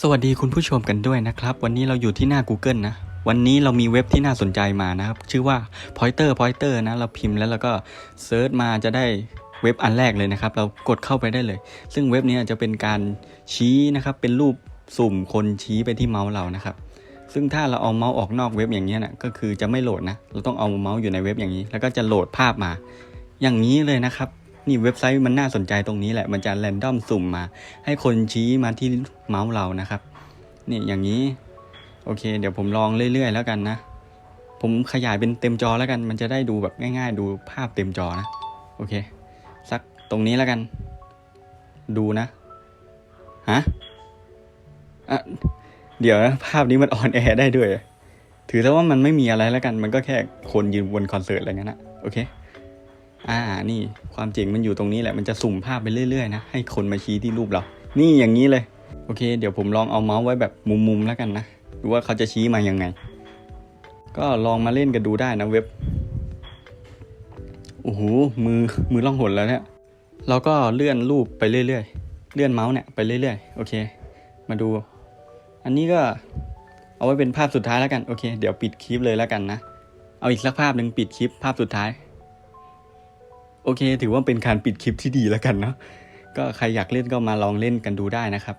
สวัสดีคุณผู้ชมกันด้วยนะครับ วันนี้เราอยู่ที่หน้า Google นะ วันนี้เรามีเว็บที่น่าสนใจมานะครับ ชื่อว่า Pointer Pointer นะ เราพิมพ์แล้วเราก็เซิร์ชมาจะได้เว็บอันแรกเลยนะครับ เรากดเข้าไปได้เลย ซึ่งเว็บนี้จะเป็นการชี้นะครับ เป็นรูปสุ่มคนชี้ไปที่เมาส์เรานะครับ ซึ่งถ้าเราเอาเมาส์ออกนอกเว็บอย่างนี้นะก็คือจะไม่โหลดนะ เราต้องเอาเมาส์อยู่ในเว็บอย่างนี้ แล้วก็จะโหลดภาพมา อย่างนี้เลยนะครับ นี่เว็บไซต์มันน่าสนใจตรงนี้แหละ มันจะแรนดอมสุ่มมา ให้คนชี้มาที่เมาส์เรานะครับ นี่อย่างนี้ โอเค เดี๋ยวผมลองเรื่อยๆ แล้วกันนะ ผมขยายเป็นเต็มจอแล้วกัน มันจะได้ดูแบบง่าย ๆ ดูภาพเต็มจอนะ โอเค สักตรงนี้แล้วกัน ดูนะ ฮะอะเดี๋ยวนะภาพนี้มันออนแอร์ได้ด้วย ถือซะว่ามันไม่มีอะไรแล้วกัน มันก็แค่คนยืนบนคอนเสิร์ตอะไรเงี้ยนะ โอเค อ่านี่ความเจริงมันอยู่ตรงนี้แหละมันจะสุ่มภาพไปเรื่อยๆนะให้คนมาชี้ที่รูปเรา นี่อย่างนี้เลย โอเค เดี๋ยวผมลองเอาเมาส์ไว้แบบมุมๆแล้วกันนะดูว่าเขาจะชี้มายังไง ก็ลองมาเล่นกันดูได้นะเว็บโอ้โหมือมือล่องหนแล้วเนี่ยเราก็เลื่อนรูปไปเรื่อยๆ เลื่อนเมาส์เนี่ยไปเรื่อยๆ โอเค มาดู อันนี้ก็เอาไว้เป็นภาพสุดท้ายแล้วกัน โอเค เดี๋ยวปิดคลิปเลยแล้วกันนะ เอาอีกสักภาพหนึ่งปิดคลิปภาพสุดท้าย โอเค ถือว่าเป็นการปิดคลิปที่ดีแล้วกันเนาะก็ใครอยากเล่นก็มาลองเล่นกันดูได้นะครับ